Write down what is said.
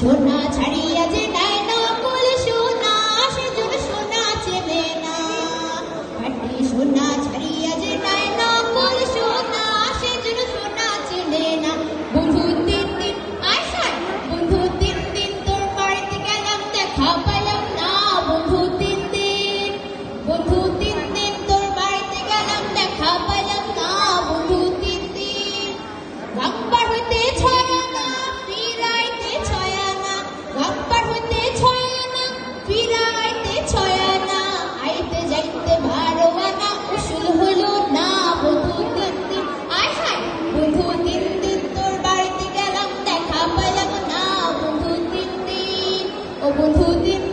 সোনা ছাড়িয়া যে দেয় না কুল সোনা সে সোনা চেনে না। সোনা বধূদিন